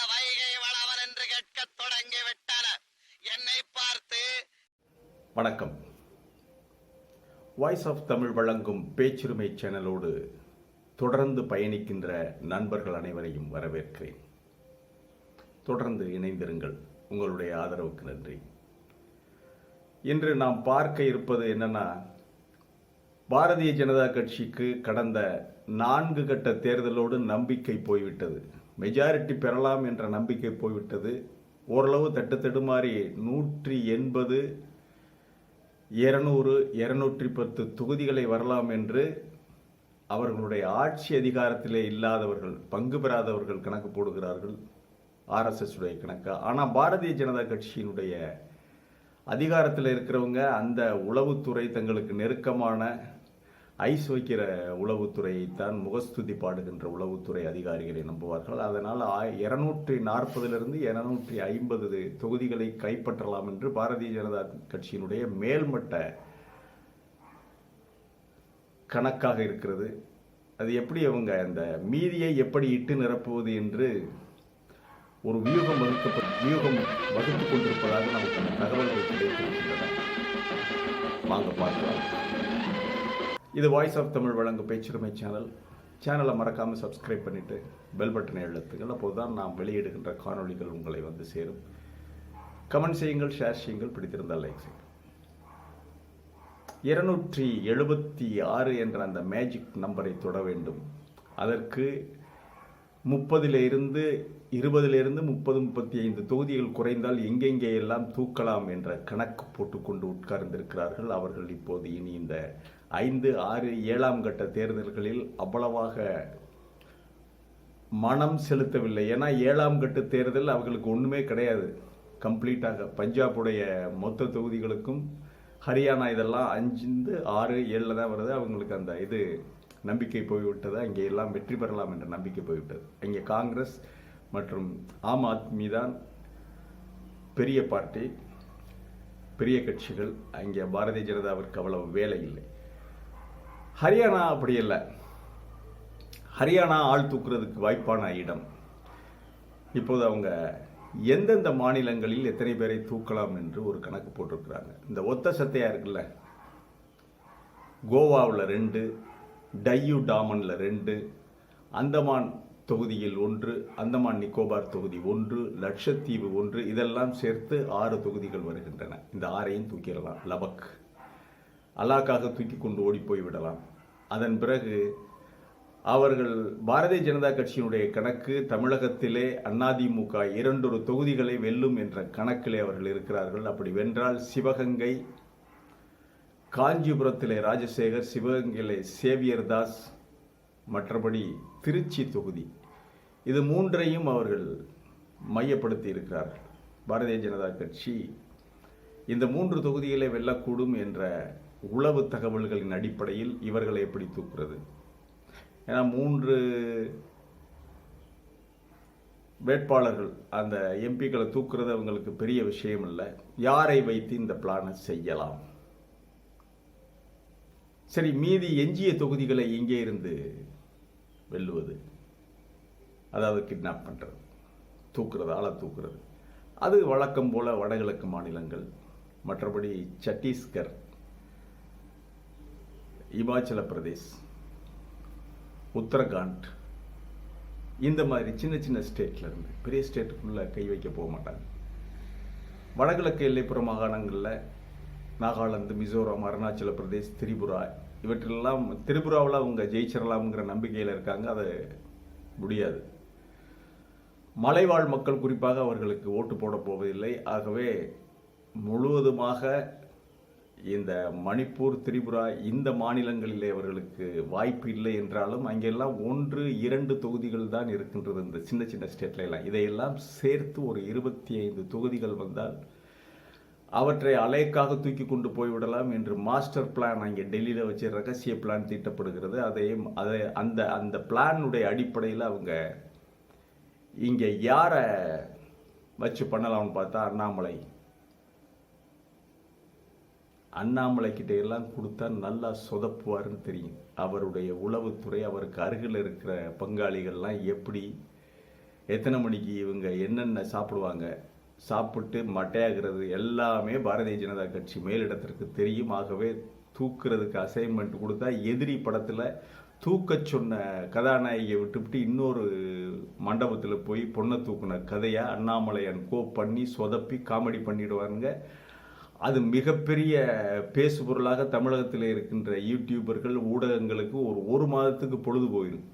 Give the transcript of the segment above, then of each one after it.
அந்த வைகை வளவன் என்று கேட்கத் தொடங்கிவிட்டனர் என்னை பார்த்து வணக்கம். வாய்ஸ் ஆஃப் தமிழ் வழங்கும் பேச்சுரிமை சேனலோடு தொடர்ந்து பயணிக்கின்ற நண்பர்கள் அனைவரையும் வரவேற்கிறேன். தொடர்ந்து இணைந்திருங்கள். உங்களுடைய ஆதரவுக்கு நன்றி. இன்று நாம் பார்க்க இருப்பது என்னன்னா பாரதிய ஜனதா கட்சிக்கு கடந்த நான்கு கட்ட தேர்தலோடு நம்பிக்கை போய்விட்டது. மெஜாரிட்டி பெறலாம் என்ற நம்பிக்கை போய்விட்டது. ஓரளவு தட்டு தடுமாறி நூற்றி எண்பது இருநூறு இருநூற்றி பத்து தொகுதிகளை வரலாம் என்று அவர்களுடைய ஆட்சி அதிகாரத்திலே இல்லாதவர்கள் பங்கு பெறாதவர்கள் கணக்கு போடுகிறார்கள். ஆர்எஸ்எஸ் உடைய கணக்கு. ஆனால் பாரதிய ஜனதா கட்சியினுடைய அதிகாரத்தில் இருக்கிறவங்க அந்த உளவுத்துறை தங்களுக்கு நெருக்கமான ஐஸ் வைக்கிற உளவுத்துறையைத்தான் முகஸ்துதி பாடுகின்ற உளவுத்துறை அதிகாரிகளை நம்புவார்கள். அதனால் இருநூற்றி நாற்பதிலிருந்து இருநூற்றி ஐம்பது தொகுதிகளை கைப்பற்றலாம் என்று பாரதிய ஜனதா கட்சியினுடைய மேல்மட்ட கணக்காக இருக்கிறது. அது எப்படி அவங்க அந்த மீதியை எப்படி இட்டு நிரப்புவது என்று ஒரு வியூகம் வகுக்கப்பட்ட வியூகம் வகுத்துக் கொண்டிருப்பதாக நமக்கு அந்த தகவல்கள் கிடைத்திருக்கின்றன வாங்க பார்க்கலாம். இது வாய்ஸ் ஆஃப் தமிழ் வழங்கும் பேச்சுரிமை சேனல் சேனலை மறக்காமல் சப்ஸ்கிரைப் பண்ணிவிட்டு பெல் பட்டனை எழுத்துங்கள் அப்போது தான் நாம் வெளியிடுகின்ற காணொளிகள் உங்களை வந்து சேரும். கமெண்ட் செய்யுங்கள் ஷேர் செய்யுங்கள் பிடித்திருந்தால் லைக் செய்யுங்கள். இருநூற்றி எழுபத்தி ஆறு என்ற அந்த மேஜிக் நம்பரை தொட வேண்டும். அதற்கு முப்பதிலிருந்து இருபதிலிருந்து முப்பது முப்பத்தி ஐந்து தொகுதிகள் குறைந்தால் எங்கெங்கே எல்லாம் தூக்கலாம் என்ற கணக்கு போட்டுக்கொண்டு உட்கார்ந்திருக்கிறார்கள். அவர்கள் இப்போது இனி இந்த ஐந்து ஆறு ஏழாம் கட்ட தேர்தல்களில் அவ்வளவாக மனம் செலுத்தவில்லை. ஏன்னா ஏழாம் கட்ட தேர்தல் அவர்களுக்கு ஒன்றுமே கிடையாது. கம்ப்ளீட்டாக பஞ்சாபுடைய மொத்த தொகுதிகளுக்கும் ஹரியானா இதெல்லாம் அஞ்சு ஆறு ஏழில் தான் வருது. அவங்களுக்கு அந்த இது நம்பிக்கை போய்விட்டது. அங்கே எல்லாம் வெற்றி பெறலாம் என்ற நம்பிக்கை போய்விட்டது. அங்கே காங்கிரஸ் மற்றும் ஆம் ஆத்மி தான் பெரிய பார்ட்டி பெரிய கட்சிகள். அங்கே பாரதிய ஜனதாவிற்கு அவ்வளவு வேலை இல்லை. ஹரியானா அப்படி இல்லை. ஹரியானா ஆள் தூக்குறதுக்கு வாய்ப்பான இடம். இப்போது அவங்க எந்தெந்த மாநிலங்களில் எத்தனை பேரை தூக்கலாம் என்று ஒரு கணக்கு போட்டிருக்கிறாங்க. இந்த ஒத்த சத்தையாக இருக்குல்ல? கோவாவில் ரெண்டு டையூ டாமனில் ரெண்டு அந்தமான் தொகுதியில் ஒன்று அந்தமான் நிக்கோபார் தொகுதி ஒன்று லட்சத்தீவு ஒன்று இதெல்லாம் சேர்த்து ஆறு தொகுதிகள் வருகின்றன. இந்த ஆறையும் தூக்கிடலாம். லபக். அலாக்காக தூக்கி கொண்டு ஓடி போய் விடலாம். அதன் பிறகு அவர்கள் பாரதிய ஜனதா கட்சியினுடைய கணக்கு தமிழகத்திலே அதிமுக இரண்டொரு தொகுதிகளை வெல்லும் என்ற கணக்கிலே அவர்கள் இருக்கிறார்கள். அப்படி வென்றால் சிவகங்கை காஞ்சிபுரத்திலே ராஜசேகர் சிவகங்கையிலே சேவியர் தாஸ் மற்றபடி திருச்சி தொகுதி. இது மூன்றையும் அவர்கள் மையப்படுத்தி இருக்கிறார்கள். பாரதிய ஜனதா கட்சி இந்த மூன்று தொகுதிகளை வெல்லக்கூடும் என்ற உளவு தகவல்களின் அடிப்படையில் இவர்களை எப்படி தூக்குறது? ஏன்னா மூன்று வேட்பாளர்கள் அந்த எம்பிக்களை தூக்குறது அவங்களுக்கு பெரிய விஷயம் இல்லை. யாரை வைத்து இந்த பிளானை செய்யலாம்? சரி மீதி எஞ்சிய தொகுதிகளை எங்கே இருந்து வெல்லுவது? அதாவது கிட்னாப் பண்ணுறது தூக்குறது ஆளை தூக்குறது. அது வழக்கம் போல் வடகிழக்கு மாநிலங்கள் மற்றபடி சத்தீஸ்கர் இமாச்சல பிரதேஷ் உத்தரகாண்ட் இந்த மாதிரி சின்ன சின்ன ஸ்டேட்டில் இருந்து பெரிய ஸ்டேட்டுக்குள்ளே கை வைக்க போக மாட்டாங்க. வடகிழக்கு எல்லைப்புற மாகாணங்களில் நாகாலாந்து மிசோரம் அருணாச்சல பிரதேஷ் திரிபுரா இவற்றெல்லாம் திரிபுராவில் அவங்க ஜெயிச்சிடலாம்ங்கிற நம்பிக்கையில் இருக்காங்க. அது முடியாது. மலைவாழ் மக்கள் குறிப்பாக அவர்களுக்கு ஓட்டு போட போவதில்லை. ஆகவே முழுவதுமாக இந்த மணிப்பூர் திரிபுரா இந்த மாநிலங்களிலே அவர்களுக்கு வாய்ப்பு இல்லை என்றாலும் அங்கெல்லாம் ஒன்று இரண்டு தொகுதிகள் தான் இருக்கின்றது இந்த சின்ன சின்ன ஸ்டேட்ல எல்லாம். இதையெல்லாம் சேர்த்து ஒரு இருபத்தி ஐந்து தொகுதிகள் வந்தால் அவற்றை அலைக்காக தூக்கி கொண்டு போய்விடலாம் என்று மாஸ்டர் பிளான் அங்கே டெல்லியில் வச்சு ரகசிய பிளான் தீட்டப்படுகிறது. அதையும் அதை அந்த அந்த பிளானுடைய அடிப்படையில் அவங்க இங்கே யாரை வச்சு பண்ணலாம்னு பார்த்தா அண்ணாமலை. அண்ணாமலை கிட்ட எல்லாம் கொடுத்தா நல்லா சொதப்புவாருன்னு தெரியும். அவருடைய உளவுத்துறை அவருக்கு அருகில் இருக்கிற பங்காளிகள்லாம் எப்படி எத்தனை மணிக்கு இவங்க என்னென்ன சாப்பிடுவாங்க சாப்பிட்டு மட்டையாகிறது எல்லாமே பாரதிய ஜனதா கட்சி மேலிடத்திற்கு தெரியும். ஆகவே தூக்குறதுக்கு அசைன்மெண்ட் கொடுத்தா எதிரி படத்தில் தூக்க சொன்ன கதாநாயகியை விட்டுவிட்டு இன்னொரு மண்டபத்தில் போய் பொண்ணை தூக்குன கதையை அண்ணாமலையன் கோ பண்ணி சொதப்பி காமெடி பண்ணிடுவாங்க அது மிகப்பெரிய பேசுபொருளாக தமிழகத்தில் இருக்கின்ற யூடியூபர்கள் ஊடகங்களுக்கு ஒரு ஒரு மாதத்துக்கு பொழுது போயிடும்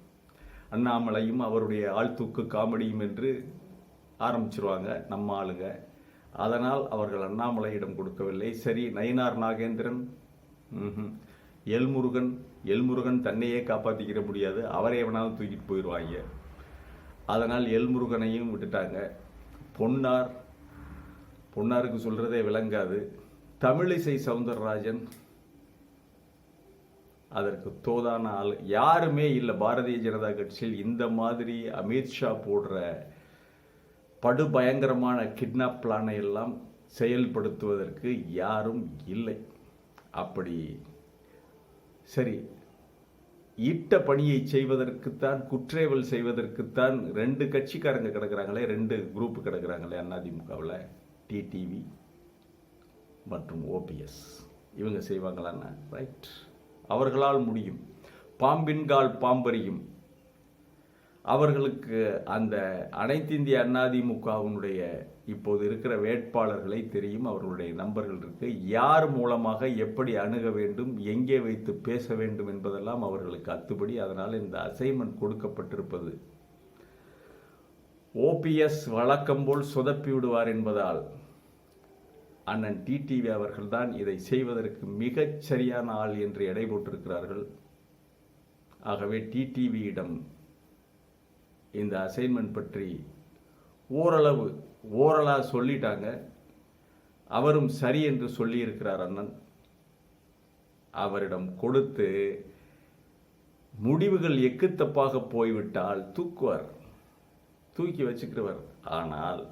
அண்ணாமலையும் அவருடைய ஆழ்தூக்கு காமெடியும் என்று ஆரம்பிச்சிருவாங்க நம்ம ஆளுங்க. அதனால் அவர்கள் அண்ணாமலையிடம் கொடுக்கவில்லை. சரி நயினார் நாகேந்திரன் எல்முருகன் எல்முருகன் தன்னையே காப்பாற்றிக்கிற முடியாது. அவரை எவனாலும் தூக்கிட்டு போயிடுவாங்க அதனால் எல்முருகனையும் விட்டுட்டாங்க. பொன்னார் பொன்னாருக்கு சொல்றதே விளங்காது. தமிழிசை சவுந்தரராஜன் அதற்கு தோதான ஆள். யாருமே இல்லை பாரதிய ஜனதா கட்சியில் இந்த மாதிரி அமித்ஷா போடுற படுபயங்கரமான கிட்னாப் பிளானை எல்லாம் செயல்படுத்துவதற்கு யாரும் இல்லை. அப்படி சரி இட்ட பணியை செய்வதற்குத்தான் குற்றேவல் செய்வதற்குத்தான் ரெண்டு கட்சிக்காரங்க கிடக்குறாங்களே ரெண்டு குரூப் கிடக்குறாங்களே அதிமுகவில் டிடிவி மற்றும் ஓபிஎஸ் இவங்க செய்வாங்களான்னா ரைட் அவர்களால் முடியும். பாம்பின்கால் பாம்பறியும். அவர்களுக்கு அந்த அனைத்திந்திய அதிமுகவினுடைய இப்போது இருக்கிற வேட்பாளர்களை தெரியும் அவர்களுடைய நம்பர்கள் இருக்கு. யார் மூலமாக எப்படி அணுக வேண்டும் எங்கே வைத்து பேச வேண்டும் என்பதெல்லாம் அவர்களுக்கு அத்துப்படி அதனால் இந்த அசைன்மெண்ட் கொடுக்கப்பட்டிருப்பது ஓபிஎஸ் வழக்கம் போல் சொதப்பி விடுவார் என்பதால் அண்ணன் டிடிவி அவர்கள்தான் இதை செய்வதற்கு மிகச் சரியான ஆள் என்று எடை போட்டிருக்கிறார்கள். ஆகவே டிடிவியிடம் இந்த அசைன்மெண்ட் பற்றி ஓரளவு ஓரலாக சொல்லிட்டாங்க. அவரும் சரி என்று சொல்லியிருக்கிறார் அண்ணன். அவரிடம் கொடுத்து முடிவுகள் எக்குத்தப்பாக போய்விட்டால் தூக்குவார். தூக்கி வச்சுக்கிறவர் ஆனால்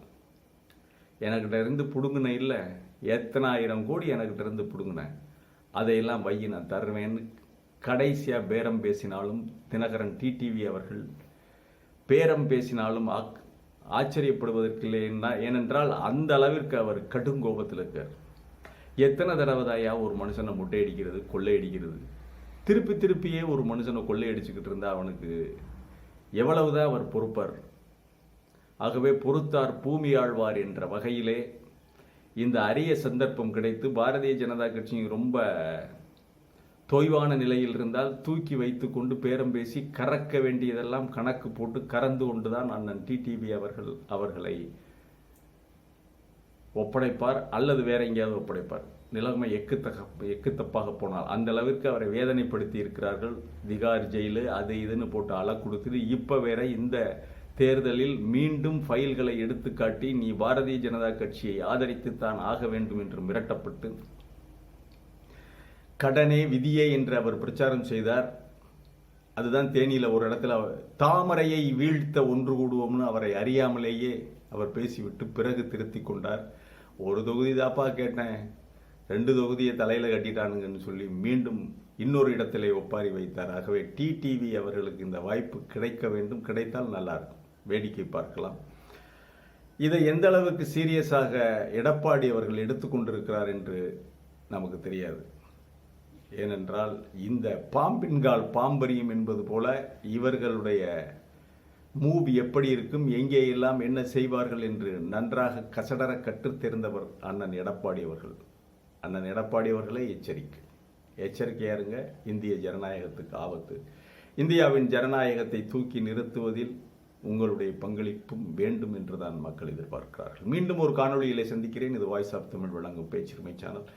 எனக்கிட்ட இருந்து பிடுங்கின இல்லை. எத்தனை ஆயிரம் கோடி எனக்கிட்ட இருந்து பிடுங்கினேன் அதையெல்லாம் வையி நான் தருவேன்னு கடைசியாக பேரம் பேசினாலும் தினகரன் டிடிவி அவர்கள் பேரம் பேசினாலும் ஆக்- ஆச்சரியப்படுவதற்கில்லைன்னா ஏனென்றால் அந்த அளவிற்கு அவர் கடும் கோபத்தில் இருக்கார். எத்தனை தடவைதாயா ஒரு மனுஷனை முட்டையடிக்கிறது கொள்ளையடிக்கிறது? திருப்பி திருப்பியே ஒரு மனுஷனை கொள்ளையடிச்சுக்கிட்டு இருந்தால் அவனுக்கு எவ்வளவுதான் அவர் பொறுப்பார். ஆகவே பொறுத்தார் பூமி ஆழ்வார் என்ற வகையிலே இந்த அரிய சந்தர்ப்பம் கிடைத்து பாரதிய ஜனதா கட்சியும் ரொம்ப தொய்வான நிலையில் இருந்தால் தூக்கி வைத்து கொண்டு பேரம் பேசி கறக்க வேண்டியதெல்லாம் கணக்கு போட்டு கறந்து கொண்டுதான் அண்ணன் டிடிவி அவர்கள் அவர்களை ஒப்படைப்பார் அல்லது வேற எங்கேயாவது ஒப்படைப்பார். நிலைமை எக்குத்தக எக்குத்தப்பாக போனால். அந்த அளவிற்கு அவரை வேதனைப்படுத்தி இருக்கிறார்கள். திகார் ஜெயிலு அது இதுன்னு போட்டு அள கொடுத்துட்டு இப்போ வேற இந்த தேர்தலில் மீண்டும் ஃபைல்களை எடுத்துக்காட்டி நீ பாரதிய ஜனதா கட்சியை ஆதரித்துத்தான் ஆக வேண்டும் என்று மிரட்டப்பட்டு கடனே விதியே என்று அவர் பிரச்சாரம் செய்தார். அதுதான் தேனியில் ஒரு இடத்துல தாமரையை வீழ்த்த ஒன்று கூடுவோம்னு அவரை அறியாமலேயே அவர் பேசிவிட்டு பிறகு திருத்தி கொண்டார். ஒரு தொகுதி தாப்பா கேட்டேன் ரெண்டு தொகுதியை தலையில் கட்டிட்டானுங்கன்னு சொல்லி மீண்டும் இன்னொரு இடத்திலே ஒப்பாரி வைத்தார். ஆகவே டிடிவி அவர்களுக்கு இந்த வாய்ப்பு கிடைக்க வேண்டும் கிடைத்தால் நல்லாயிருக்கும் வேடிக்கை பார்க்கலாம். இதை எந்த அளவுக்கு சீரியஸாக எடப்பாடி அவர்கள் எடுத்துக்கொண்டிருக்கிறார் என்று நமக்கு தெரியாது. ஏனென்றால் இந்த பாம்பின்கால் பாம்பரியும் என்பது போல இவர்களுடைய மூவ் எப்படி இருக்கும் எங்கே எல்லாம் என்ன செய்வார்கள் என்று நன்றாக கசடர கற்று தெரிந்தவர் அண்ணன் எடப்பாடி அவர்கள். அண்ணன் எடப்பாடி அவர்களே எச்சரிக்கை. எச்சரிக்கையா இருங்க இந்திய ஜனநாயகத்துக்கு ஆபத்து. இந்தியாவின் ஜனநாயகத்தை தூக்கி நிறுத்துவதில் உங்களுடைய பங்களிப்பும் வேண்டும் என்றுதான் மக்கள் எதிர்பார்க்கிறார்கள். மீண்டும் ஒரு காணொளியிலே சந்திக்கிறேன். இது வாய்ஸ் ஆஃப் தமிழ் வழங்கும் பேச்சுரிமை சேனல்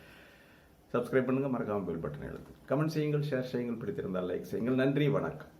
சப்ஸ்கிரைப் பண்ணுங்கள் மறக்காமல் பெல் பட்டனை அழுத்து. கமெண்ட் செய்யுங்கள் ஷேர் செய்யுங்கள் பிடித்திருந்தால் லைக் செய்யுங்கள். நன்றி வணக்கம்.